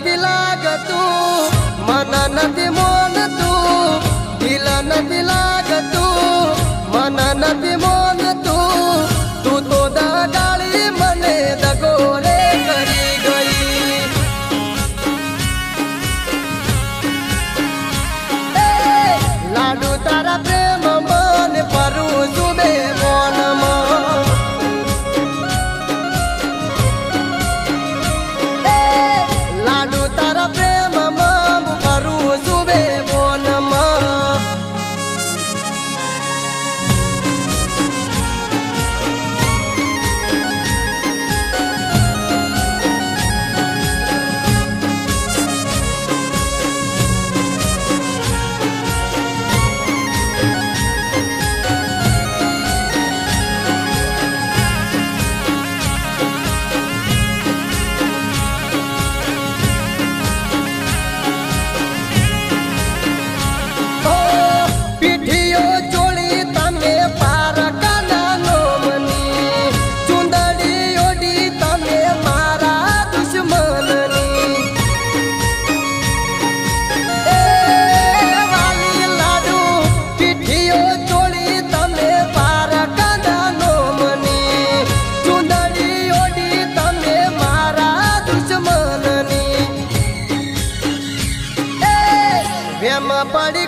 નથી લાગતું. મને નથી না পারি